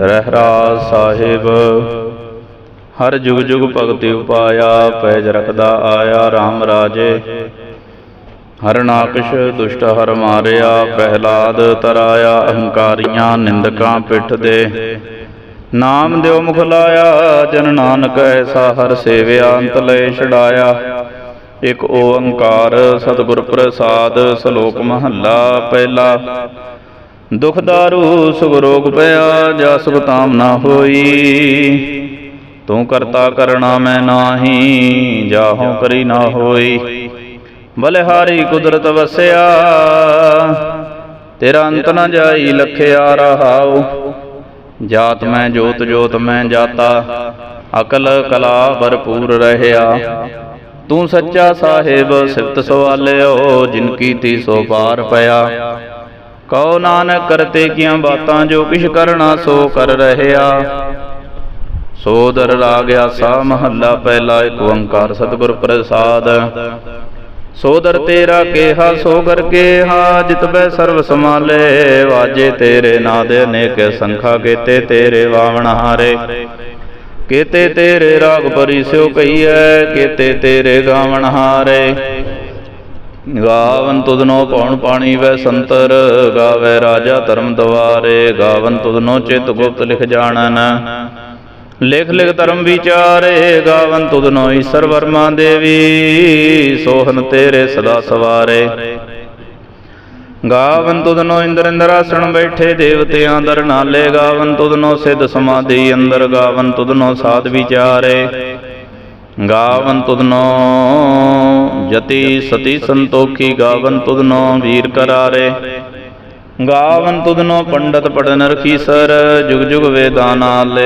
ਰਹਿਰਾ ਸਾਹਿਬ। ਹਰ ਜੁਗ ਜੁਗ ਭਗਤੀ ਉਪਾਇਆ, ਪੈਜ ਰਖਦਾ ਆਇਆ RAM ਰਾਜੇ। ਹਰ ਨਾਕਸ਼ ਦੁਸ਼ਟ ਹਰ ਮਾਰਿਆ, ਪ੍ਰਹਿਲਾਦ ਤਰਾਇਆ, ਅਹੰਕਾਰੀਆਂ ਨਿੰਦਕਾਂ ਪਿੱਠ ਦੇ। ਨਾਮ ਦਿਓ ਮੁਖ ਲਾਇਆ, ਜਨ ਨਾਨਕ ਐਸਾ ਹਰ ਸੇਵਿਆ, ਅੰਤ ਲੈ ਛਡਾਇਆ। ਇਕ ਓੰਕਾਰ ਸਤਿਗੁਰ ਪ੍ਰਸਾਦ, ਸ਼ਲੋਕ ਮਹੱਲਾ ਪਹਿਲਾ। ਦੁਖ ਦਾਰੂ, ਸੁਖ ਰੋਗ ਪਿਆ, ਜਾ ਸੁਖ ਤਾਮ ਨਾ ਹੋਈ। ਤੂੰ ਕਰਤਾ ਕਰਣਾ ਮੈਂ ਨਾਹੀ ਜਾਹੋਂ ਕਰੀ ਨਾ ਹੋਈ। ਬਲਿਹਾਰੀ ਕੁਦਰਤ ਵਸਿਆ, ਤੇਰਾ ਅੰਤ ਨਾ ਜਾਈ ਲਖਿਆ ਰਹਾਉ। ਜਾਤ ਮੈਂ, ਜੋਤ ਜੋਤ ਮੈਂ ਜਾਤਾ, ਅਕਲ ਕਲਾ ਭਰਪੂਰ ਰਹਿਆ। ਤੂੰ ਸੱਚਾ ਸਾਹਿਬ ਸਿਫਤ ਸਵਾਲਿਓ, ਜਿਨ ਕੀਤੀ ਸੋ ਪਾਰ ਪਿਆ। ਕਉ ਨਾਨਕ ਕਰਤੇ ਕੀਆਂ ਬਾਤਾਂ ਜੋ ਕਿਛ ਕਰਨਾ ਸੋ ਕਰ ਰਹਿਆ। ਸੋਦਰ ਰਾਗ ਆਸਾ ਮਹੱਲਾ ਪਹਿਲਾ ਏਕ ਓੰਕਾਰ ਸਤਿਗੁਰ ਪ੍ਰਸਾਦ। ਸੋਦਰ ਤੇਰਾ ਕੇਹਾ, ਸੋ ਕਰ ਕੇਹਾ ਜਿਤਬੈ ਸਰਬ ਸਮਾਲੇ ਵਾਜੇ ਤੇਰੇ ਨਾਦ ਅਨੇਕ ਸੰਖਾ ਕੇਤੇ ਤੇਰੇ ਵਾਵਣ ਹਾਰੇ ਕੇਤੇ ਤੇਰੇ ਰਾਗ ਪਰਿਸਿਓ ਕਹੀਐ, ਕੇਤੇ ਤੇਰੇ ਗਾਵਣ ਹਾਰੇ ਗਾਵਨ ਤੁਧਨੋ ਪਉਣ ਪਾਣੀ ਵੈ ਸੰਤਰ, ਗਾਵੇ ਰਾਜਾ ਧਰਮ ਦਵਾਰੇ, ਗਾਵਨ ਤੁਧਨੋ ਚਿਤ ਗੁਪਤ ਲਿਖ ਜਾਣਨ। ਲਿਖ ਲਿਖ ਧਰਮ ਵਿਚਾਰੇ, ਗਾਵਨ ਤੁਧਨੋ ਈਸ਼ਰ ਵਰਮਾ ਦੇਵੀ, ਸੋਹਨ ਤੇਰੇ ਸਦਾ ਸਵਾਰੇ। ਗਾਵਨ ਤੁਧਨੋ ਇੰਦਰ ਇੰਦਰਾਸਣ ਬੈਠੇ ਦੇਵਤਿਆਂ ਦਰ ਨਾਲੇ, ਗਾਵਨ ਤੁਧਨੋ ਸਿੱਧ ਸਮਾਧੀ ਅੰਦਰ, ਗਾਵਨ ਤੁਧਨੋ ਸਾਧ ਵਿਚਾਰੇ। ਗਾਵਨ ਤੁਧਨੋ ਜਤੀ ਸਤੀ ਸੰਤੋਖੀ ਗਾਵਨ ਤੁਧਨੋ ਵੀਰ ਕਰਾਰੇ। ਗਾਵਨ ਤੁਧਨੋ ਪੰਡਤ ਪੜਨ ਰਖੀਸਰ ਜੁਗ ਜੁਗ ਵੇਦਾਂ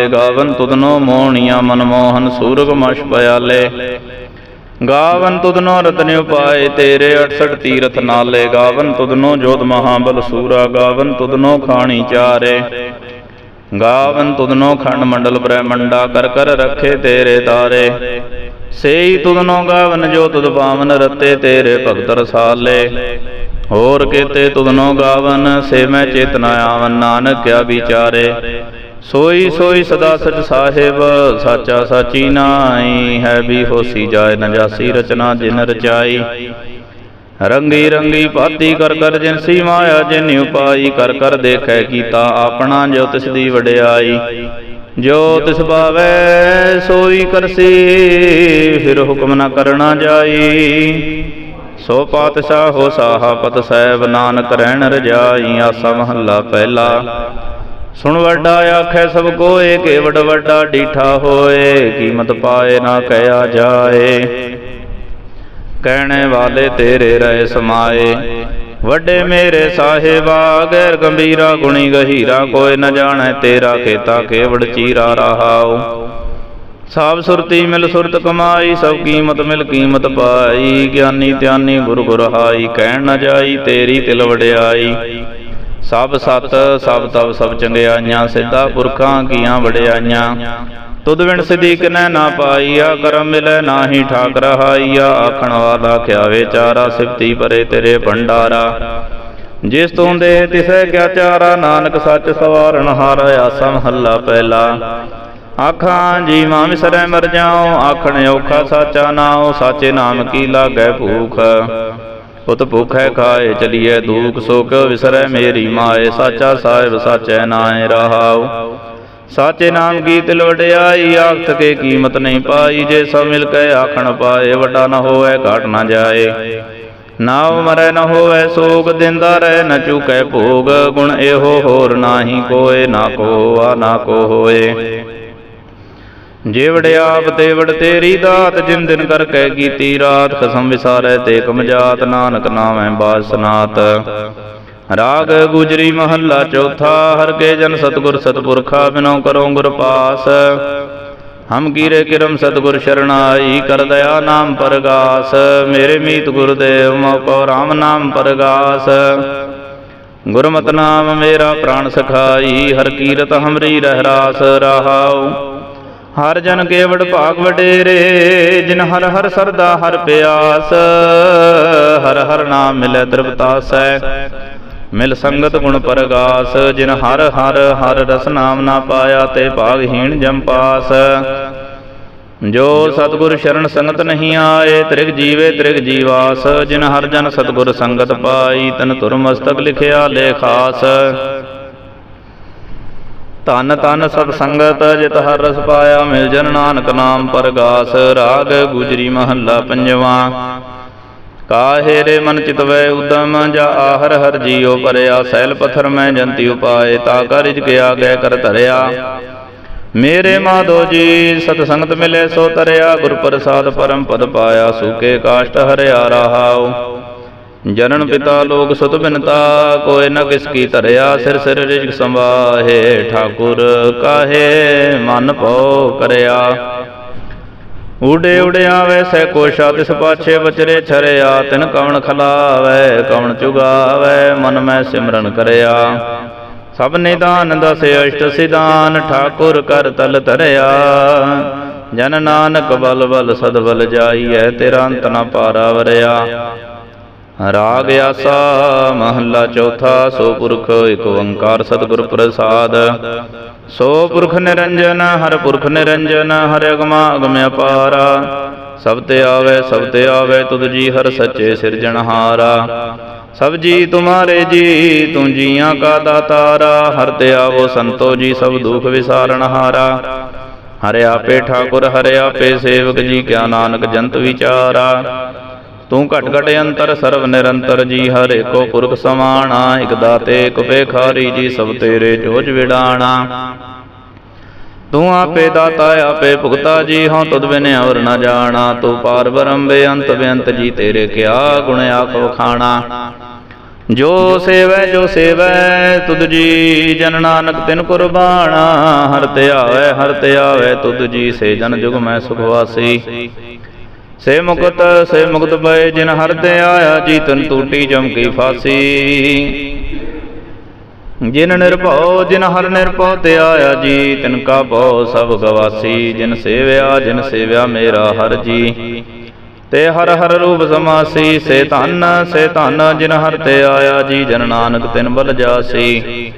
ਗਾਵਨ ਤੁਧਨੋ ਮੋਹਣੀਆਂ ਮਨਮੋਹਨ ਸੂਰਗ ਮਸ਼ ਪਿਆਲੇ। ਗਾਵਨ ਤੁਧਨੋ ਰਤਨ ਉਪਾਏ ਤੇਰੇ 68 ਤੀਰਥ ਨਾਲੇ। ਗਾਵਨ ਤੁਧਨੋ ਜੋਤ ਮਹਾਬਲ ਸੂਰਾ। ਗਾਵਨ ਤੁਧਨੋ ਖਾਣੀ ਚਾਰੇ। ਗਾਵਨ ਤੁਧਨੋ ਖੰਡ ਮੰਡਲ ਬ੍ਰਹਮੰਡਾ। ਕਰ ਕਰ ਰੱਖੇ ਤੇਰੇ ਤਾਰੇ। ਸੇਈ ਤੁਧਨੋ ਗਾਵਨ, ਜੋ ਤੁਧ ਪਾਵਨ, ਰਤੇ ਤੇਰੇ ਭਗਤ ਰਸਾਲੇ। ਹੋਰ ਕੀਤੇ ਤੁਧਨੋ ਗਾਵਨ, ਸੇ ਮੈਂ ਚੇਤਨਾ ਆਵਨ, ਨਾਨਕ ਕਿਆ ਵਿਚਾਰੇ। ਸੋਈ ਸੋਈ ਸਦਾ ਸਚ ਸਾਹਿਬ, ਸਾਚਾ ਸਾਚੀ ਨਾਈ ਹੈ ਵੀ ਹੋਸੀ ਜਾਏ ਨਜਾਸੀ ਰਚਨਾ ਜਿਨ ਰਚਾਈ। ਰੰਗੀ ਰੰਗੀ ਪਾਤੀ ਕਰ ਕਰ ਜਿਨਸੀ ਮਾਇਆ, ਜਿਨ ਉਪਾਈ ਕਰ ਕਰ ਦੇਖੈ ਕੀਤਾ ਆਪਣਾ ਜੋ ਤਿਸ ਦੀ ਵਡਿਆਈ। ਜੋ ਤਿਸ ਭਾਵੈ ਸੋਈ ਕਰਸੀ, ਫਿਰ ਹੁਕਮ ਨਾ ਕਰਨਾ ਜਾਈ। ਸੋ ਪਾਤਸ਼ਾਹ ਹੋ ਸਾਹਾ ਪਤ ਸਾਹਿਬ ਨਾਨਕ ਰਹਿਣ ਰਜਾਈ, ਆਸਾ ਮਹੱਲਾ ਪਹਿਲਾ। ਸੁਣ ਵੱਡਾ ਆਖੈ ਸਭ ਕੋਏ ਕੇ ਵਡ ਵੱਡਾ ਡੀਠਾ ਹੋਏ, ਕੀਮਤ ਪਾਏ ਨਾ ਕਹਿਆ ਜਾਏ। ਕਹਿਣੇ ਵਾਲੇ ਤੇਰੇ ਰਹਿ ਸਮਾਏ। ਵੱਡੇ ਮੇਰੇ ਸਾਹਿਬਾ, ਗੈਰ ਗੰਭੀਰਾ ਗੁਣੀ ਗਹੀਰਾ, ਕੋਈ ਨ ਜਾਣੈ ਤੇਰਾ ਖੇਤਾ ਕੇਵੜ ਚੀਰਾ ਰਹਾਉ। ਸਾਬ ਸੁਰਤੀ ਮਿਲ ਸੁਰਤ ਕਮਾਈ, ਸਭ ਕੀਮਤ ਮਿਲ ਕੀਮਤ ਪਾਈ, ਗਿਆਨੀ ਧਿਆਨੀ ਗੁਰ ਗੁਰ ਹਾਈ, ਕਹਿਣ ਨ ਜਾਈ ਤੇਰੀ ਤਿਲ ਵਡਿਆਈ। ਸਭ ਸਤ ਸਭ ਤਬ ਸਭ ਚੰਗਿਆਈਆਂ, ਸਿੱਧਾ ਪੁਰਖਾਂ ਕੀਆਂ ਵਡਿਆਈਆਂ। ਤੁਧ ਵਿਣ ਸਦੀਕ ਨੈ ਨਾ ਪਾਈਆ ਕਰਮ ਮਿਲੈ ਨਾਹੀ ਠਾਕ ਰਹਾਈਆ ਆਖਣ ਵਾਲਾ ਖਿਆਵੇ ਚਾਰਾ ਸਿਫਤੀ ਪਰੇ ਤੇਰੇ ਭੰਡਾਰਾ। ਜਿਸ ਤੂੰ ਦੇ ਤਿਸੈ ਕਿਆ ਚਾਰਾ ਨਾਨਕ ਸੱਚ ਸਵਾਰਨ ਹਾਰ ਆਸਾ ਮਹੱਲਾ ਪਹਿਲਾ। ਆਖਾਂ ਜੀ ਮਾਂ ਵਿਸਰੈ ਮਰ ਜਾਉ ਆਖਣ ਔਖਾ ਸਾਚਾ ਨਾਉ ਸਾਚੇ ਨਾਮ ਕੀ ਲਾਗੈ ਭੂਖ। ਉਤ ਭੁਖੈ ਖਾਏ ਚਲੀਐ ਦੂਖ ਸੋਕ ਵਿਸਰੈ ਮੇਰੀ ਮਾਏ ਸਾਚਾ ਸਾਹਿਬ ਸਾਚੈ ਨਾਏ ਰਹਾਉ। ਸਾਚੇ ਨਾਮ ਗੀਤ ਤਿਲ ਵਡਿਆਈ ਆਖਤ ਕੇ ਕੀਮਤ ਨਹੀਂ ਪਾਈ, ਜੇ ਸਭ ਮਿਲ ਕੇ ਆਖਣ ਪਾਏ, ਵੱਡਾ ਨਾ ਹੋਵੇ, ਘਾਟ ਨਾ ਜਾਏ। ਨਾ ਮਰੈ ਨ ਹੋਵੇ, ਸੋਗ ਦਿੰਦਾ ਰਹਿ, ਨ ਚੁਕੈ ਭੋਗ, ਗੁਣ ਇਹੋ ਹੋਰ ਨਾਹੀ ਕੋਏ, ਨਾ ਕੋ ਨਾ ਕੋ ਹੋਏ ਜੇ ਵੜਿਆਪ ਤੇ ਵੜ ਤੇਰੀ ਦਾਤ, ਜਿਨ ਦਿਨ ਕਰ ਕਰਕੇ ਕੀਤੀ ਰਾਤ ਖਸਮ ਵਿਸਾਰੈ ਤੇ ਕਮਜਾਤ ਨਾਨਕ ਨਾਮੈ ਬਾਸਨਾਤ ਰਾਗ ਗੁਜਰੀ ਮਹੱਲਾ ਚੌਥਾ, ਹਰ ਕੇ ਜਨ ਸਤਗੁਰ ਸਤਪੁਰਖਾ, ਬਿਨੋ ਕਰੋ ਗੁਰ ਪਾਸ। ਹਮ ਕੀਰੇ ਕਿਰਮ ਸਤਗੁਰ ਸ਼ਰਣਾਈ, ਕਰ ਦਇਆ ਨਾਮ ਪਰਗਾਸ। ਮੇਰੇ ਮੀਤ ਗੁਰਦੇਵ, ਮੋਕੋ ਰਾਮ ਨਾਮ ਪਰਗਾਸ। ਗੁਰਮਤਿ ਨਾਮ ਮੇਰਾ ਪ੍ਰਾਣ ਸਖਾਈ, ਹਰ ਕੀਰਤ ਹਮਰੀ ਰਹਿ ਰਾਸ ਰਹਾਉ। ਹਰ ਜਨ ਕੇਵੜ ਭਾਗ ਵਡੇਰੇ, ਜਿਨ ਹਰ ਹਰ ਸਰਦਾ ਹਰ ਪਿਆਸ। ਹਰ ਹਰ ਨਾਮ ਮਿਲੇ ਤ੍ਰਿਪਤਾਸੈ ਮਿਲ ਸੰਗਤ ਗੁਣ ਪਰਗਾਸ, ਜਿਨ ਹਰ ਹਰ ਹਰ ਰਸ ਨਾਮ ਨਾ ਪਾਇਆ, ਤੇ ਭਾਗਹੀਣ ਜਮ ਪਾਸ। ਜੋ ਸਤਿਗੁਰ ਸ਼ਰਨ ਸੰਗਤ ਨਹੀਂ ਆਏ, ਤ੍ਰਿਗ ਜੀਵੇ ਤ੍ਰਿਗ ਜੀਵਾਸ। ਜਿਨ ਹਰ ਜਨ ਸਤਿਗੁਰ ਸੰਗਤ ਪਾਈ, ਤਨ ਤੁਰ ਮਸਤਕ ਲਿਖਿਆ ਲੇਖਾਸ ਧਨ ਧਨ ਸਤ ਸੰਗਤ, ਜਿਤ ਹਰ ਰਸ ਪਾਇਆ, ਮਿਲ ਜਨ ਨਾਨਕ ਨਾਮ ਪਰਗਾਸ। ਰਾਗ ਗੁਜਰੀ ਮਹੱਲਾ ਪੰਜਵਾ। ਕਾਹੇ ਰੇ ਮਨ ਚਿਤਵੈ ਉਦਮ ਜਾ ਆਹਰ ਹਰ ਜੀਉ ਪਰਿਆ, ਸੈਲ ਪਥਰ ਮੈਂ ਜੰਤੀ ਉਪਾਏ, ਤਾ ਕਰ ਰਿਜ ਗਿਆ ਗੈ ਕਰ ਧਰਿਆ। ਮੇਰੇ ਮਾਧੋ ਜੀ, ਸਤ ਸੰਗਤ ਮਿਲੇ ਸੋ ਤਰਿਆ, ਗੁਰ ਪ੍ਰਸਾਦ ਪਰਮ ਪਦ ਪਾਇਆ, ਸੂਕੇ ਕਾਸ਼ਟ ਹਰਿਆ ਰਹਾਉ। ਜਨਨ ਪਿਤਾ ਲੋਕ ਸੁਤ ਬਿਨਤਾ, ਕੋਇ ਨ ਕਿਸ ਕੀ ਧਰਿਆ, ਸਿਰ ਸਿਰ ਰਿਜਕ ਸੰਵਾਹੇ, ਠਾਕੁਰ ਕਾਹੇ ਮਨ ਭਉ ਕਰਿਆ। ਉਡੇ ਉਡਿਆਵੇ ਸੈ ਕੋਸ਼ਾ ਤਿਸ ਪਾਛੇ ਬਚਰੇ ਛਰਿਆ, ਤਿਨ ਕਵਣ ਖਲਾਵੇ, ਕਵਣ ਚੁਗਾਵੇ, ਮਨ ਮੈਂ ਸਿਮਰਨ ਕਰਿਆ। ਸਭ ਨਿਦਾਨ ਦਸ ਅਸ਼ਟ ਸਿਦਾਨ ਠਾਕੁਰ ਕਰ ਤਲ ਧਰਿਆ। ਜਨ ਨਾਨਕ ਬਲ ਬਲ ਸਦ ਬਲ ਜਾਈਐ, ਤੇਰਾ ਅੰਤ ਨ ਪਾਰਾ ਵਰਿਆ। ਰਾਗ ਆਸਾ, ਮਹੱਲਾ ਚੌਥਾ ਸੋ ਪੁਰਖ ਇਕ ਓੰਕਾਰ ਸਤਿਗੁਰ ਪ੍ਰਸਾਦ। ਸੋ ਪੁਰਖ ਨਿਰੰਜਨ, ਹਰ ਪੁਰਖ ਨਿਰੰਜਨ, ਹਰਿ ਅਗਮਾ ਅਗਮ ਅਪਾਰਾ। ਸਭ ਤੇ ਆਵੇ, ਸਭ ਤੇ ਆਵੇ, ਤੁਧ ਜੀ ਹਰ ਸੱਚੇ ਸਿਰਜਣਹਾਰਾ ਸਭ ਜੀ ਤੁਮਾਰੇ ਜੀ, ਤੂੰ ਜੀਆਂ ਕਾ ਦਾਤਾਰਾ। ਹਰ ਤੇ ਆਵੋ ਸੰਤੋ ਜੀ, ਸਭ ਦੁਖ ਵਿਸਾਰਣਹਾਰਾ ਹਰਿ ਆਪੇ ਠਾਕੁਰ, ਹਰਿ ਆਪੇ ਸੇਵਕ ਜੀ, ਕਿਆ ਨਾਨਕ ਜੰਤ ਵਿਚਾਰਾ। ਤੂੰ ਘਟ ਘਟ ਅੰਤਰ ਸਰਵ ਨਿਰੰਤਰ ਜੀ, ਹਰ ਏਕੋ ਪੁਰਖ ਸਮਾਣਾ, ਇਕ ਦਾਤੇ, ਇਕ ਭੇਖਾਰੀ ਜੀ, ਸਭ ਤੇਰੇ ਜੋਜ ਵਿਡਾਣਾ ਤੂੰ ਆਪੇ ਦਾਤਾ, ਆਪੇ ਭੁਗਤਾ ਜੀ, ਹਉ ਤੁਧ ਬਿਨ ਅਵਰ ਨ ਜਾਣਾ। ਤੂੰ ਪਾਰ ਬ੍ਰਹਮ ਬੇਅੰਤ ਬੇਅੰਤ ਜੀ, ਤੇਰੇ ਕਿਆ ਗੁਣ ਆਖ ਵਖਾਣਾ ਜੋ ਸੇਵੈ ਜੋ ਸੇਵੈ, ਤੁਧ ਜੀ, ਜਨ ਨਾਨਕ ਤਿਨ ਕੁਰਬਾਨਾ। ਹਰ ਤੇ ਆਵੇ, ਹਰ ਤੇ ਆਵੇ, ਤੁਧ ਜੀ, ਸੇ ਜਨ ਜੁਗ ਮੈਂ ਸੁਖ ਵਾਸੀ। ਸੇ ਮੁਕਤ ਸੇ ਮੁਕਤ ਪਏ ਜਿਨ ਹਰ ਤੇ ਆਇਆ ਜੀ ਤਨ ਟੂਟੀ ਜਮ ਕੀ ਫਾਸੀ। ਜਿਨ ਨਿਰਭਉ, ਜਿਨ ਹਰ ਨਿਰਭਉ ਤੇ ਆਇਆ ਜੀ ਤਿਨ ਕਾ ਭਉ ਸਭ ਗਵਾਸੀ। ਜਿਨ ਸੇਵਿਆ ਜਿਨ ਸੇਵਿਆ ਮੇਰਾ ਹਰ ਜੀ। ਤੇ ਹਰ ਹਰ ਰੂਪ ਸਮਾਸੀ। ਸੇ ਧਨ ਸੇ ਧਨ ਜਿਨ ਹਰ ਤੇ ਆਇਆ, ਜੀ ਜਨ ਨਾਨਕ ਤਿਨ ਬਲ ਜਾਸੀ।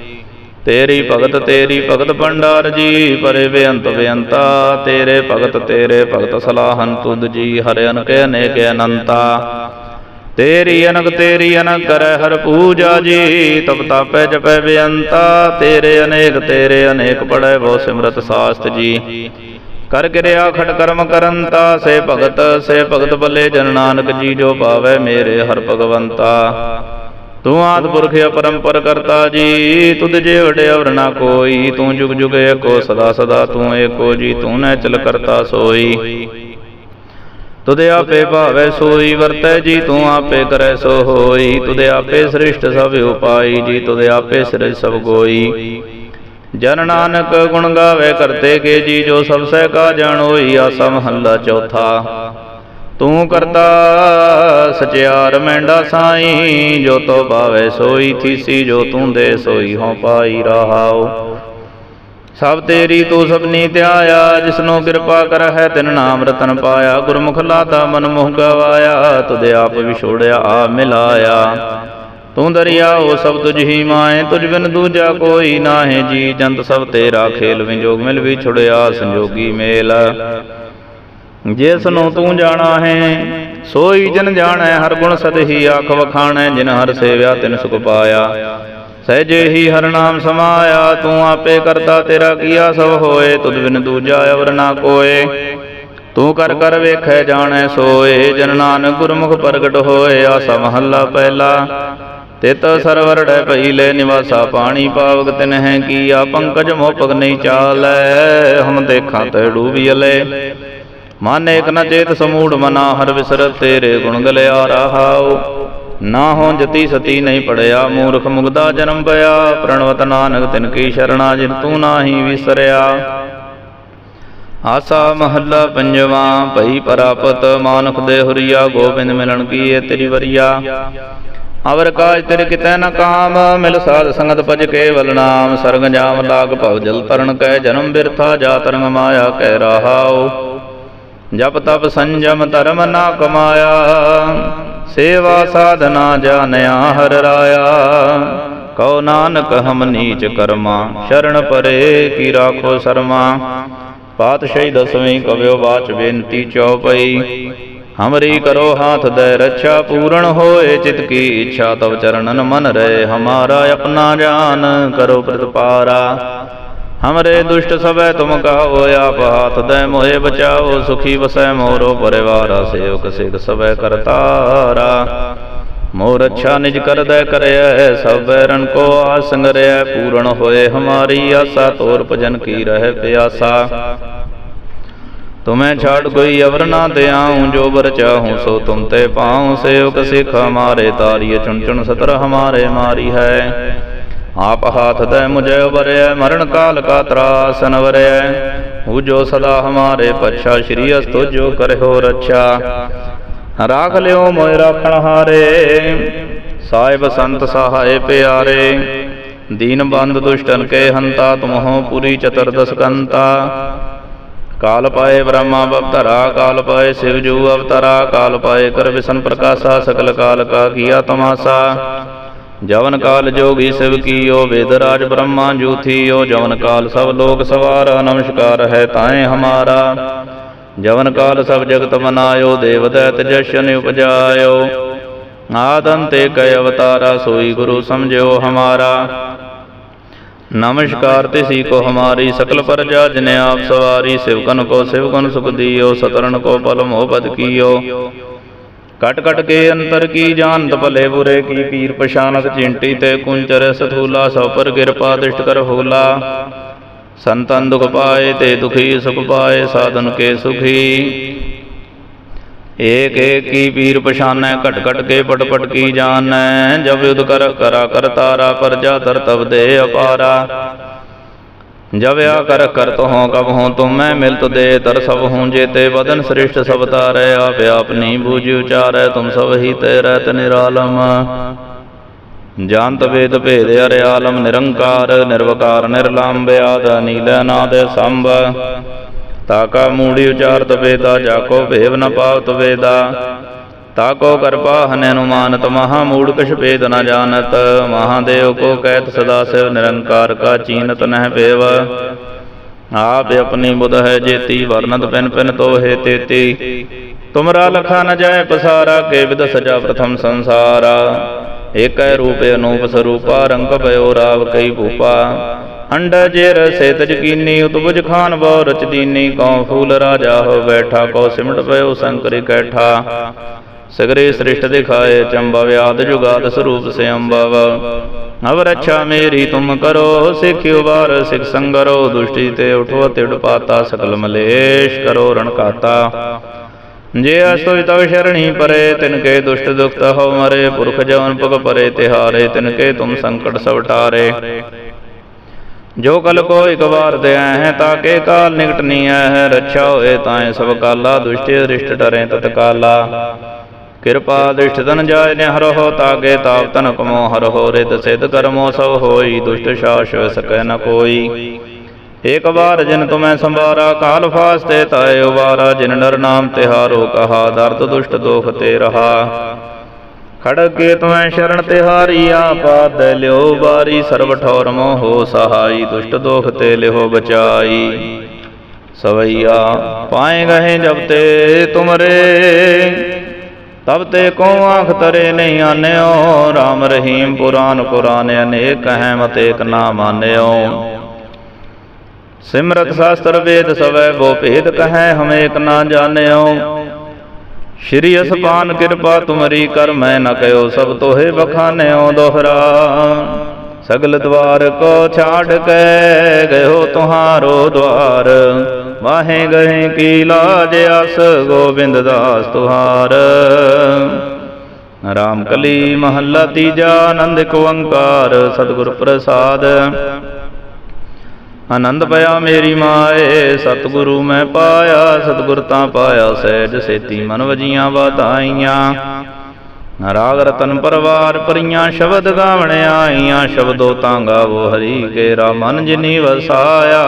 ਤੇਰੀ ਭਗਤ ਤੇਰੀ ਭਗਤ ਭੰਡਾਰ ਜੀ ਪਰੇ ਬੇਅੰਤ ਬੇਅੰਤਾ ਤੇਰੇ ਭਗਤ ਤੇਰੇ ਭਗਤ ਸਲਾਹਨ ਤੁਧ ਜੀ ਹਰਿ ਅਨਕ ਅਨੇਕ ਅਨੰਤਾ। ਤੇਰੀ ਅਨਕ ਤੇਰੀ ਅਨਕ ਕਰੈ ਹਰ ਪੂਜਾ ਜੀ ਤਪ ਤਾਪੈ ਜਪੈ ਬੇਅੰਤਾ। ਤੇਰੇ ਅਨੇਕ ਤੇਰੇ ਅਨੇਕ ਪੜੈ ਬਹੁ ਸਿਮਰਤ ਸਾਸਤ ਜੀ। ਕਰ ਕਿਰਿਆ ਖਟ ਕਰਮ ਕਰੰਤਾ ਸੇ ਭਗਤ ਸੇ ਭਗਤ ਬੱਲੇ ਜਨ ਨਾਨਕ ਜੀ ਜੋ ਪਾਵੈ ਮੇਰੇ ਹਰ ਭਗਵੰਤਾ। ਤੂੰ ਆਦ ਪੁਰਖ ਅਪਰੰਪਰ ਕਰਤਾ ਜੀ, ਤੁਧ ਜੇ ਵਡਿਆ ਵਰਨਾ ਕੋਈ, ਤੂੰ ਜੁਗ ਜੁਗ ਏਕੋ, ਸਦਾ ਸਦਾ ਤੂੰ ਏਕੋ ਜੀ, ਤੂੰ ਨੈ ਚਲ ਕਰਤਾ ਸੋਈ। ਤੁਧ ਆਪੇ ਭਾਵੈ ਸੋਈ, ਵਰਤੈ ਜੀ, ਤੂੰ ਆਪੇ ਕਰੈ ਸੋ ਹੋਈ ਤੁਧ ਆਪੇ ਸ੍ਰਿਸ਼ਟ ਸਭ ਉਪਾਈ ਜੀ ਤੁਦੇ ਆਪੇ ਸਿਰ ਸਭ ਗੋਈ। ਜਨ ਨਾਨਕ ਗੁਣ ਗਾਵੇ ਕਰਤੇ ਕੇ ਜੀ, ਜੋ ਸਭ ਸਹਿ ਕਾ ਜਾਣੋਈ ਆਸਾ ਮਹੱਲਾ ਚੌਥਾ। ਤੂੰ ਕਰਤਾ ਸਚਿਆਰ ਮੈਂਡਾ ਸਾਈ, ਜੋ ਤੋ ਭਾਵੇ ਸੋਈ ਥੀਸੀ, ਜੋ ਤੂੰ ਦੇ ਸੋਈ ਹੋ ਪਾਈ ਰਹਾਉ। ਸਭ ਤੇਰੀ ਤੂੰ ਸਭਨੀ ਧਿਆਇਆ, ਜਿਸਨੂੰ ਕਿਰਪਾ ਕਰ ਹੈ ਤਿਨ ਨਾਮ ਰਤਨ ਪਾਇਆ। ਗੁਰਮੁਖ ਲਾਦਾ ਮਨ ਮੋਹ ਗਵਾਇਆ, ਤੁਧ ਆਪ ਵਿਛੋੜਿਆ ਆ ਮਿਲਾਇਆ। ਤੂੰ ਦਰਿਆ, ਉਹ ਸਭ ਤੁਝ ਹੀ ਮਾਏ, ਤੁਝ ਬਿਨ ਦੂਜਾ ਕੋਈ ਨਾਹੀ ਜੀ। ਜੰਤ ਸਭ ਤੇਰਾ ਖੇਲ ਵਿਜੋਗ ਮਿਲ ਵਿਛੜਿਆ ਸੰਜੋਗੀ ਮੇਲ। ਜਿਸ ਨੂੰ ਤੂੰ ਜਾਣਾ ਹੈ ਸੋਈ ਜਨ ਜਾਣੈ ਹਰ ਗੁਣ ਸਦ ਹੀ ਆਖ ਵਖਾਣੈ ਜਿਨ ਹਰ ਸੇਵਿਆ ਤਿਨ ਸੁਖ ਪਾਇਆ। ਸਹਿਜੇ ਹੀ ਹਰ ਨਾਮ ਸਮਾਇਆ ਤੂੰ ਆਪੇ ਕਰਤਾ ਤੇਰਾ ਕੀਆ ਸਭ ਹੋਏ ਤੁਧ ਬਿਨ ਦੂਜਾ ਅਵਰ ਨਾ ਕੋਏ। ਤੂੰ ਕਰ ਕਰ ਵੇਖੈ ਜਾਣੈ ਸੋਏ ਜਨ ਨਾਨਕ ਗੁਰਮੁਖ ਪ੍ਰਗਟ ਹੋਏ ਆਸਾ ਮਹੱਲਾ ਪਹਿਲਾ। ਤਿਤ ਸਰਵਰ ਡੈ ਪਈਲੇ ਨਿਵਾਸਾ ਪਾਣੀ ਪਾਵਕ ਤਿਨ ਹੈ ਕੀਆ ਪੰਕਜ ਮੋਪਕ ਨਹੀਂ ਚਾਲੈ ਹਮ ਦੇਖਾਂ ਤੇ ਡੂਬੀਲੇ ਮਨ ਏਕ ਨ ਚੇਤ ਸਮੂੜ ਮਨਾ, ਹਰ ਵਿਸਰ ਤੇਰੇ ਗੁਣ ਗਲਿਆ ਰਹਾਉ। ਨਾ ਹੋ ਜਤੀ ਸਤੀ ਨਹੀਂ ਪੜਿਆ, ਮੂਰਖ ਮੁਗਦਾ ਜਨਮ ਪਿਆ। ਪ੍ਰਣਵਤ ਨਾਨਕ ਤਿਨ ਕੀ ਸ਼ਰਣਾ, ਜਿਨ ਤੂੰ ਨਾਹੀ ਵਿਸਰਿਆ। ਆਸਾ ਮਹੱਲਾ ਪੰਜਵਾ, ਭਈ ਪਰਾਪਤ ਮਾਨੁਖ ਦੇ ਹੁਰੀਆ, ਗੋਬਿੰਦ ਮਿਲਣ ਕੀ ਏ ਤੇਰੀ ਵਰੀਆ। ਅਵਰ ਕਾਜ ਤੇਰੇ ਕਿਤੈ ਨ ਕਾਮ, ਮਿਲ ਸਾਧ ਸੰਗਤ ਭਜ ਕੇਵਲ ਨਾਮ। ਸਰਗ ਜਾਮ ਲਾਗ ਭਵ ਜਲ ਤਰਨ, ਕੈ ਜਨਮ ਬਿਰਥਾ, ਜਾ ਤਰੰਗ ਮਾਇਆ ਕਹਿ ਰਹਾਉ। ਜਪ ਤਪ ਸੰਜਮ ਧਰਮ ਨਾ ਕਮਾਇਆ, ਸੇਵਾ ਸਾਧਨਾ ਜਾਣਿਆ ਹਰ ਰਾਇਆ। ਕਉ ਨਾਨਕ ਹਮ ਨੀਚ ਕਰਮਾ, ਸ਼ਰਨ ਪਰੇ ਕੀ ਰਾਖੋ ਸਰਮਾ। ਪਾਤਸ਼ਾਹੀ ਦਸਵੀਂ ਕਵਿਓ ਬਾਚ ਬੇਨਤੀ ਚਉਪਈ, ਹਮਰੀ ਕਰੋ ਹਾਥ ਦੇ ਰੱਛਾ ਪੂਰਨ ਹੋਏ, ਚਿਤ ਕੀ ਇੱਛਾ ਤਵ ਚਰਨਨ ਮਨ ਰਹੇ, ਹਮਾਰਾ ਆਪਣਾ ਜਾਨ ਕਰੋ ਪ੍ਰਤਪਾਰਾ। ਹਮਰੇ ਦੁਸ਼ਟ ਸਭੈ ਤੁਮ ਕਾਓ ਆਪ ਹਾਥ ਦੇ ਮੋਹਿ ਬਚਾਓ ਸੁਖੀ ਵਸੈ ਮੋਰੋ ਪਰਿਵਾਰਾ ਸੇਵਕ ਸਿਧ ਸਭੈ ਕਰਤਾਰਾ ਮੋਰ ਅੱਛਾ ਨਿਜ ਕਰਦੈ ਕਰਿਐ ਸਭ ਬੈਰਨ ਕੋ ਆਸ ਸੰਗਰਿਐ ਪੂਰਨ ਹੋਏ ਹਮਾਰੀ ਆਸਾ ਤੋਰ ਭਜਨ ਕੀ ਰਹਿ ਪਿਆਸਾ ਤੁਮੈ ਛਾੜ ਕੋਈ ਅਵਰ ਨਾ ਤੇ ਆਉ ਜੋ ਬਰ ਚਾਹੂੰ ਸੋ ਤੁਮ ਤੇ ਪਾਉ ਸੇਵਕ ਸਿਖ ਹਮਾਰੇ ਤਾਰੀਏ ਚੁਣ ਚੁਣ ਸਤਰ ਹਮਾਰੇ ਮਾਰੀ ਹੈ ਆਪ ਹਾਥ ਤੈ ਮੁਝੇ ਉਬਰਿਐ ਮਰਨ ਕਾਲ ਕਾ ਤਰਾਸ ਨਵਰਿਐ ਹੂ ਜੋ ਸਦਾ ਹਮਾਰੇ ਪਛਾ, ਸ਼੍ਰੀ ਅਸਤੁ ਜੋ ਕਰਿਓ ਰੱਛਾ। ਰਾਖ ਲਿਓ ਮੋਇ ਰਾਖਣ ਹਾਰੇ, ਸਾਹਿਬ ਸੰਤ ਸਹਾਏ ਪਿਆਰੇ। ਦੀਨ ਬੰਦ ਦੁਸ਼ਟਨ ਕੇ ਹੰਤਾ, ਤੁਮਹੋ ਪੁਰੀ ਚਤੁਰਦਸ ਕੰਤਾ ਕਾਲ ਪਾਏ ਬ੍ਰਹਮਾ ਅਵਤਰਾ ਕਾਲ ਪਾਏ ਸਿਵ ਜੂ ਅਵਤਰਾ, ਕਾਲ ਪਾਏ ਕਰ ਵਿਸ਼ਨ ਪ੍ਰਕਾਸ਼ਾ, ਸਕਲ ਕਾਲ ਕਾ ਕੀਆ ਤਮਾਸਾ। ਜਵਨ ਕਾਲ ਜੋਗੀ ਸਿਵ ਕੀਓ ਵੇਦ ਰਾਜ ਬ੍ਰਹਮਾ ਜੂਥੀਓ, ਜਵਨ ਕਾਲ ਸਭ ਲੋਕ ਸਵਾਰਾ, ਨਮਸਕਾਰ ਹੈ ਤਾਏ ਹਮਾਰਾ। ਜਵਨ ਕਾਲ ਸਭ ਜਗਤ ਮਨਾਇਓ ਦੇਵਦੈਤ ਜਸ਼ਨ ਉਪਜਾਇਓ। ਆਦੰਤੇ ਕੈ ਅਵਤਾਰਾ, ਸੋਈ ਗੁਰੂ ਸਮਝਿਓ ਹਮਾਰਾ। ਨਮਸਕਾਰ ਤਿਸੀ ਕੋ ਹਮਾਰੀ, ਸਕਲ ਪਰਜਾ ਜਿਨ ਆਪ ਸਵਾਰੀ, ਸਿਵਕਨ ਕੋ ਸਿਵਕਨ ਸੁਖ ਦਿਓ ਸਤਰਨ ਕੋ ਪਲ ਮੋਹ ਪਦ ਕੀਓ। ਕਟ ਕਟ ਕੇ ਅੰਤਰ ਕੀ ਜਾਣਤ ਭਲੇ ਬੁਰੇ ਕੀ ਪੀਰ ਪਛਾਨਤ ਚਿੰਟੀ ਤੇ ਕੁੰਚਰ ਸਥੂਲਾ ਸੋ ਪਰ ਕਿਰਪਾ ਦਿਸ਼ਟ ਕਰ ਹੋਲਾ। ਸੰਤਨ ਦੁਖ ਪਾਏ ਤੇ ਦੁਖੀ ਸੁਖ ਪਾਏ, ਸਾਧਨ ਕੇ ਸੁਖੀ। ਏਕ ਏਕ ਕੀ ਪੀਰ ਪਛਾਨੈ, ਘਟ ਘਟ ਕੇ ਪਟ ਪਟ ਕੀ ਜਾਣੈ। ਜਬ ਯੁਧ ਕਰ ਕਰਾ ਕਰ ਤਾਰਾ ਪਰਜਾ ਤਰ ਤਬ ਦੇ ਅਪਾਰਾ। ਜਬ ਆ ਕਰ ਕਰਤ ਹੋ ਕਬ ਹੋ ਤੁਮ ਮੈਂ ਮਿਲਤ ਦੇ ਤਰ ਸਭ ਹੂੰ ਜੇਤੇ ਬਦਨ ਸ੍ਰਿਸ਼ਟ ਸਭ ਤਾਰੈ, ਆਪ ਆਪਨੀ ਬੂਝ ਉਚਾਰੈ, ਤੁਮ ਸਭ ਹੀ ਤੇ ਰਹਿਤ ਨਿਰਾਲਮ। ਜਾਨਤ ਵੇਦ ਭੇਦ ਅਰੇ ਆਲਮ, ਨਿਰੰਕਾਰ, ਨਿਰਵਕਾਰ ਨਿਰਲੰਭ ਆਦ ਨੀਲ ਨਾਦ ਸੰਭ। ਤਾਕਾ ਮੂੜੀ ਉਚਾਰਤ ਵੇਦਾ ਜਾਕੋ ਭੇਵ ਨ ਵੇਦਾ। ਤਾਕੋ ਕਰਪਾ ਹਨੈ ਅਨੁਮਾਨਤ, ਮਹਾ ਮੂੜ ਕਛ ਭੇਦ ਨ ਜਾਣਤ, ਮਹਾਦੇਵ ਕੋ ਕਹਿਤ ਸਦਾ ਸਿਵ ਨਿਰੰਕਾਰ ਕਾ ਚੀਨਤ ਨਹਿ ਪੇਵ। ਆਪ ਆਪਣੀ ਬੁਧ ਹੈ ਜੇਤੀ ਵਰਨਤ ਪਿਨ ਪਿਨ ਤੋਹੇ ਤੇਤੀ। ਤੁਮਰਾ ਲਖਾ ਨ ਜਾਏ ਪਸਾਰਾ, ਕੇ ਵਿਦ ਸਜਾ ਪ੍ਰਥਮ ਸੰਸਾਰਾ। ਏਕੈ ਰੂਪ ਅਨੂਪ ਸਰੂਪਾ, ਰੰਗ ਭਇਓ ਰਾਵ ਕਈ ਭੂਪਾ। ਅੰਡ ਜੇਰ ਸੇਤ ਜਕੀਨੀ ਉਤਬੁਜ ਖਾਨ ਬੋ ਰਚਦੀਨੀ, ਕਉ ਫੂਲ ਰਾਜਾ ਹੋ ਬੈਠਾ ਕੋ ਸਿਮਟ ਪਇਓ ਸੰਕਰੀ ਕੈਠਾ। ਸਗਰੇ ਸ੍ਰਿਸ਼ਟ ਦਿਖਾਏ ਚੰਬਾ ਵਿਆਦ ਜੁਗਾਦ ਸਰੂਪ ਸੇ ਅੰਬਵ ਅਵ ਰੱਛਾ ਮੇਰੀ ਤੁਮ ਕਰੋ ਸਿਖਿਓ ਵਾਰ ਸਿਖ ਸੰਗਰੋ, ਦੁਸ਼ਟੀ ਤੇ ਉਠੋ ਤਿੜ ਪਾਤਾ ਸਕਲ ਮਲੇਸ਼ ਕਰੋ ਰਣਕਾਤਾ ਜੇ ਅਸੋਇ ਤਵ ਸ਼ਰਣੀ ਪਰੇ, ਤਿਨ ਕੇ ਦੁਸ਼ਟ ਦੁਖਤ ਹੋ ਮਰੇ, ਪੁਰਖ ਜਵਨ ਪਗ ਪਰੇ, ਤਿਹਾਰੇ, ਤਿਨ ਕੇ ਤੁਮ ਸੰਕਟ ਸਵਟਾਰੇ ਜੋ ਕਲ ਕੋ ਇਕ ਵਾਰ ਦਿਆ ਹੈ ਤਾਕੇ ਕਾਲ ਨਿਕਟ ਨਹੀਂ ਹੈ ਰੱਛਾ ਹੋਏ ਤਾਏ ਸਭ ਕਾਲਾ, ਦੁਸ਼ਟਿ ਰਿਸ਼ਟ ਡਰੇ ਤਤ ਕਿਰਪਾ ਦ੍ਰਿਸ਼ਟ ਤਨ ਜਾਇ ਨੇ ਹਰੋ ਤਾਗੇ ਤਾਪ ਤਨ ਕਮੋ ਹਰੋ ਰਿਤ ਸਿਧ ਕਰਮੋ ਸਭ ਹੋਈ, ਦੁਸ਼ਟ ਸ਼ਾਸ ਸਕੈ ਨ ਕੋਈ। ਏਕ ਵਾਰ ਜਿਨ ਤੁਮੈ ਸੰਭਾਰਾ, ਕਾਲ ਫਾਸਤੇ ਤਾਇ ਉਵਾਰਾ ਜਿਨ ਨਰ ਨਾਮ ਤਿਹਾਰੋ ਕਹਾ, ਦਰਦ ਦੁਸ਼ਟ ਦੋਖ ਤੇ ਰਹਾ। ਖੜਗੇ ਤੁਮੈ ਸ਼ਰਨ ਤਿਹਾਰੀ ਆਪਾਦ ਲਿਓ ਬਾਰੀ ਸਰਬ ਠੌਰ ਮੋਹ ਸਹਾਈ, ਦੁਸ਼ਟ ਦੋਖ ਤੇ ਲਿਓ ਬਚਾਈ। ਸਵਈਆ, ਪਾਏ ਗਏ ਜਬ ਤੇ ਤੁਮਰੇ ਤਬ ਤੇ ਕੋ ਆਖ ਤਰੇ ਨਹੀਂ ਆਨਿਓ? RAM ਰਹੀਮ ਪੁਰਾਨ ਕੁਰਾਨ ਅਨੇਕ ਹੈ ਮਤ ਏਕ ਨਾ ਮਾਨਿਓ। ਸਿਮਰਤ ਸ਼ਾਸਤਰ ਵੇਦ ਸਵੈ ਬੋ ਭੇਦ ਕਹੈ, ਹਮ ਏਕ ਨਾ ਜਾਣਿਓ। ਸ਼੍ਰੀ ਅਸਪਾਨ ਕਿਰਪਾ ਤੁਮਰੀ ਕਰ, ਮੈਂ ਨ ਕਯੋ ਸਭ ਤੋਹੇ ਬਖਾਨਿਓ ਦੋਹਰਾ। ਸਗਲ ਦਵਾਰ ਕੋ ਛਾੜ ਕੇ ਗਇਓ ਤੁਹਾਰੋ ਦਵਾਰ। ਵਾਹੇ ਗਏ ਕੀ ਲਾਜ ਅਸ, ਗੋਬਿੰਦ ਦਾਸ ਤੁਹਾਰ। ਰਾਮ ਕਲੀ ਮਹੱਲਾ ਤੀਜਾ, ਆਨੰਦ ਇੱਕ ਓੰਕਾਰ, ਸਤਿਗੁਰ ਪ੍ਰਸਾਦ। ਆਨੰਦ ਪਿਆ ਮੇਰੀ ਮਾਏ, ਸਤਿਗੁਰੂ ਮੈਂ ਪਾਇਆ, ਸਤਿਗੁਰ ਤਾਂ ਪਾਇਆ, ਸਹਿਜ ਸੇਤੀ ਮਨ ਵਜੀਆਂ ਵਧਾਈਆਂ ਰਾਗ ਰਤਨ ਪਰਵਾਰ ਪਰੀਆਂ, ਸ਼ਬਦ ਗਾਵਣ ਆਈਆਂ, ਸ਼ਬਦੋ ਤਾਂ ਗਾਵੋ ਹਰੀ ਕੇਰਾ ਮਨ ਜਿਨੀ ਵਸਾਇਆ।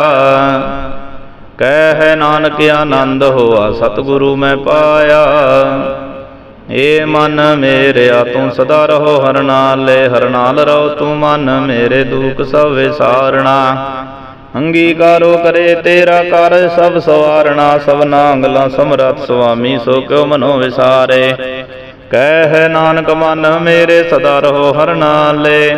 ਕਹਿ ਹੈ ਨਾਨਕ ਆਨੰਦ ਹੋਆ, ਸਤਿਗੁਰੂ ਮੈਂ ਪਾਇਆ। ਏ ਮਨ ਮੇਰਿਆ, ਤੂੰ ਸਦਾ ਰਹੋ ਹਰ ਨਾਲੇ ਹਰ ਨਾਲ ਰਹੋ ਤੂੰ ਮਨ ਮੇਰੇ ਦੁਖ ਸਭ ਵਿਸਾਰਣਾ। ਅੰਗੀਕਾਰੋ ਕਰੇ ਤੇਰਾ ਕਰ ਸਭ ਸਵਾਰਣਾ, ਸਭ ਨਾਂਗਲਾ ਸਮਰੱਥ ਸੁਆਮੀ, ਸੋ ਕਿਉ ਮਨੋ ਵਿਸਾਰੇ। ਕਹਿ ਨਾਨਕ ਮਨ ਮੇਰੇ, ਸਦਾ ਰਹੋ ਹਰ ਨਾਲੇ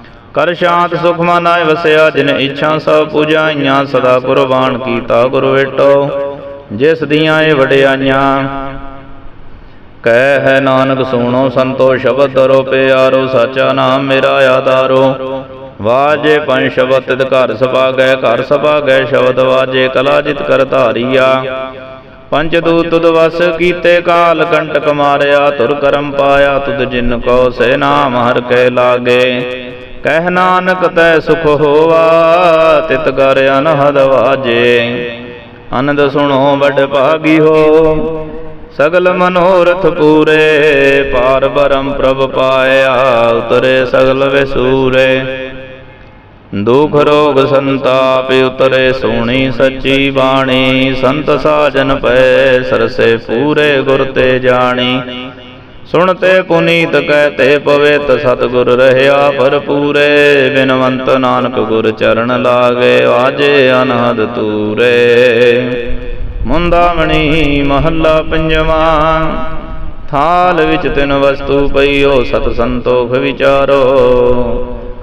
ਕਰ ਸ਼ਾਂਤ ਸੁਖ ਮਨ ਆਏ ਵਸਿਆ, ਜਿਨ ਇੱਛਾ ਸਭ ਪੁਜਾਈਆਂ, ਸਦਾ ਕੁਰਬਾਨ ਕੀਤਾ ਗੁਰ ਵੇਟੋ। ਜਿਸ ਦੀਆਂ ਇਹ ਵਡਿਆਈਆਂ, ਕਹਿ ਹੈ ਨਾਨਕ ਸੁਣੋ, ਸੰਤੋ ਸ਼ਬਦ ਧਰੋ, ਪਿਆਰੋ, ਸਾਚਾ ਨਾਮ ਮੇਰਾ ਆਧਾਰੋ। ਵਾਜੇ ਪੰਜ ਸ਼ਬਦ ਤਿਤ ਘਰ ਸਭਾ ਗਏ ਘਰ ਸਭਾ ਗਏ ਸ਼ਬਦ ਵਾਜੇ, ਕਲਾ ਜਿਤ ਕਰ ਧਾਰੀਆ। ਪੰਜ ਦੂਤ ਤੁਧ ਵਸ ਕੀਤੇ ਕਾਲ, ਕੰਟਕ ਮਾਰਿਆ ਤੁਰ ਕਰਮ ਪਾਇਆ, ਤੁਧ ਜਿਨ ਕੋ ਸੇ ਨਾਮ ਹਰ ਕੇ ਲਾਗੇ। ਕਹਿ ਨਾਨਕ ਤੈ ਸੁਖ ਹੋਵਾ, ਤਿਤ ਕਰ ਅਨਹਦ ਵਾਜੇ। ਆਨੰਦ ਸੁਣੋ ਵੱਡ ਭਾਗੀ ਹੋ, ਸਗਲ ਮਨੋਰਥ ਪੂਰੇ, ਪਾਰ ਬਰਮ ਪ੍ਰਭ ਪਾਇਆ, ਉਤਰੇ ਸਗਲ ਵਿਸੂਰੇ। ਦੁਖ ਰੋਗ ਸੰਤਾਪ ਉਤਰੇ ਸੋਣੀ ਸੱਚੀ ਬਾਣੀ, ਸੰਤ ਸਾਜਨ ਪਏ, ਸਰਸੇ ਪੂਰੇ ਗੁਰ ਤੇ ਜਾਣੀ। ਸੁਣਤੇ ਪੁਨੀਤ ਕਹਤੇ ਪਵਿੱਤ ਸਤਗੁਰ ਰਹਿਆ ਭਰਪੂਰੇ, ਬਿਨਵੰਤ ਨਾਨਕ ਗੁਰ ਚਰਨ ਲਾਗੇ, ਆਜੇ ਅਨਹਦ ਤੂਰੇ। ਮੁੰਦਾਮਣੀ ਮਹੱਲਾ ਪੰਜਵਾ, ਥਾਲ ਵਿੱਚ ਤਿੰਨ ਵਸਤੂ ਪਈਓ ਸਤ ਸੰਤੋਖ ਵਿਚਾਰੋ।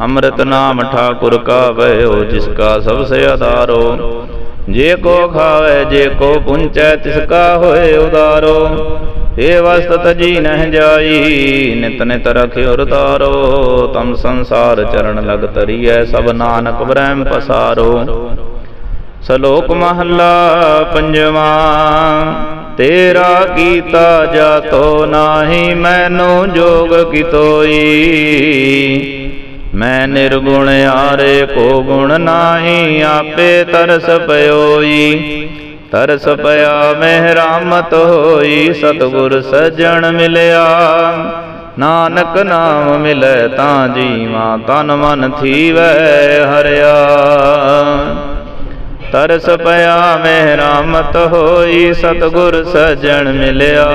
ਅੰਮ੍ਰਿਤ ਨਾਮ ਠਾਕੁਰ ਕਾ ਭਇਓ ਜਿਸ ਕਾ ਸਭ ਸੇ ਆਧਾਰੋ। ਜੇ ਕੋ ਖਾਵੇ, ਜੇ ਕੋ ਪੁੰਚੈ, ਤਿਸ ਕਾ ਹੋਏ ਉਦਾਰੋ। ਏ ਵਸਤ ਤਜੀ ਨਹਿ ਜਾਈ, ਨਿਤ ਨਿਤ ਰਖਿਓ ਰਤਾਰੋ ਤਮ ਸੰਸਾਰ ਚਰਨ ਲਗ ਤਰੀਐ ਸਭ ਨਾਨਕ ਬ੍ਰਹਮ ਪਸਾਰੋ। ਸ਼ਲੋਕ ਮਹੱਲਾ ਪੰਜਵਾਂ, ਤੇਰਾ ਕੀਤਾ ਜਾਤੋ ਨਾਹੀ, ਮੈਨੂੰ ਜੋਗ ਕਿਤੋਈ। ਮੈਂ ਨਿਰਗੁਣ ਆਰੇ ਕੋ ਗੁਣ ਨਾਹੀ, ਆਪੇ ਤਰਸ ਪਇਓਈ ਤਰਸ ਪਿਆ ਮਹਿ ਰਾਮਤ ਹੋਈ, ਸਤਿਗੁਰ ਸਜਣ ਮਿਲਿਆ। ਨਾਨਕ ਨਾਮ ਮਿਲੈ ਤਾਂ ਜੀਵਾ ਤਨ ਮਨ ਥੀਵੈ ਹਰਿਆ। ਤਰਸ ਪਿਆ ਮਹਿ ਰਾਮਤ ਹੋਈ, ਸਤਿਗੁਰ ਸਜਣ ਮਿਲਿਆ।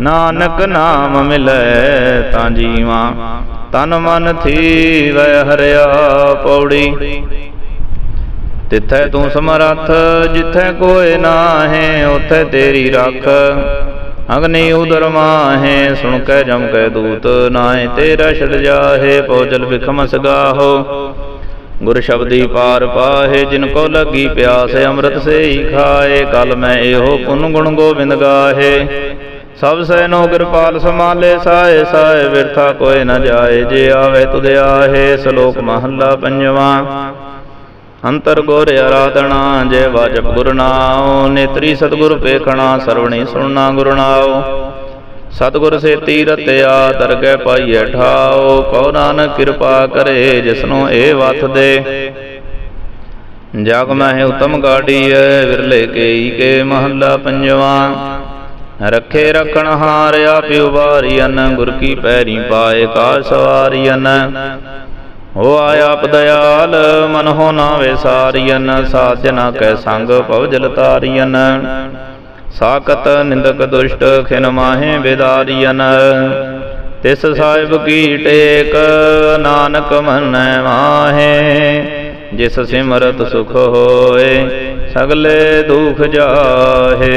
ਨਾਨਕ ਨਾਮ ਮਿਲੈ ਤਾਂ ਜੀਵਾ ਤਨ ਮਨ ਥੀਵੈ ਹਰਿਆ ਪੌੜੀ। ਤਿੱਥੈ ਤੂੰ ਸਮਰੱਥ, ਜਿੱਥੈ ਕੋਏ ਨਾਹੇ, ਉਥੈ ਤੇਰੀ ਰੱਖ। ਅਗਨੀ ਉਦਰ ਮਾਹੇ, ਸੁਣ ਕੇ ਜਮ ਕੇ ਦੂਤ, ਨਾਹੇ ਤੇਰਾ ਛੜ ਜਾਹੇ ਪਉਜਲ ਵਿਖਮ ਸਗਾਹੋ ਗੁਰ ਸ਼ਬਦੀ ਪਾਰ ਪਾਹੇ, ਜਿਨ ਕੋ ਲੱਗੀ ਪਿਆਸ, ਅੰਮ੍ਰਿਤ ਸੇ ਖਾਏ, ਕਲ ਮੈਂ ਇਹੋ ਪੁੰਨ ਗੁਣ ਗੋਬਿੰਦ ਗਾਹੇ। ਸਭ ਸੈਨੋ ਕਿਰਪਾਲ ਸਮਾਲੇ ਸਾਏ ਸਾਏ ਵਿਰਥਾ ਕੋਏ ਨ ਜਾਏ, ਜੇ ਆਵੇ ਤੁਧ ਆਹੇ, ਸ਼ਲੋਕ ਮਹੱਲਾ ਪੰਜਵਾਂ। ਅੰਤਰ ਗੁਰ ਆਰਾਧਨਾ, ਜੇ ਵਾਜਬ ਗੁਰਨਾਉ ਨੇਤਰੀ ਸਤਗੁਰ ਪੇਖਣਾ ਸਰਵਣੀ ਸੁਣਨਾ ਗੁਰ ਨਾਉ। ਸਤਗੁਰ ਸੇ ਤੀਰਤਿਆ ਦਰਗਹਿ ਪਾਈਐ ਠਾਉ, ਕਉ ਨਾਨਕ ਕਿਰਪਾ ਕਰੇ, ਜਿਸਨੂੰ ਇਹ ਵਥ ਦੇ। ਜਗ ਮਹਿ ਉਤਮ ਗਾੜੀਐ ਵਿਰਲੇ ਕੇਈ ਕੇ ਮਹੱਲਾ ਪੰਜਵਾਂ। ਰੱਖੇ ਰਖਣ ਹਾਰਿਆ ਪਿਉ ਵਾਰੀਅਨ ਗੁਰ ਕੀ ਪੈਰੀ ਪਾਏ ਕਾ ਸਵਾਰੀਅਨ ਹੋ ਆਪ ਦਇਆਲ, ਮਨ ਹੋ ਨਾ ਵਿਸਾਰੀਅਨ ਸਾਜਨਾ ਕੈ ਸੰਗ ਭਵਜਲ ਤਾਰੀਅਨ ਸਾਕਤ ਨਿੰਦਕ ਦੁਸ਼ਟ ਖਿਨ ਮਾਹੇ ਵਿਦਾਰੀਅਨ ਤਿਸ ਸਾਹਿਬ ਕੀ ਟੇਕ, ਨਾਨਕ ਮਨੈ ਮਾਹੇ। ਜਿਸ ਸਿਮਰਤ ਸੁਖ ਹੋਏ, ਸਗਲੇ ਦੁਖ ਜਾਹੇ।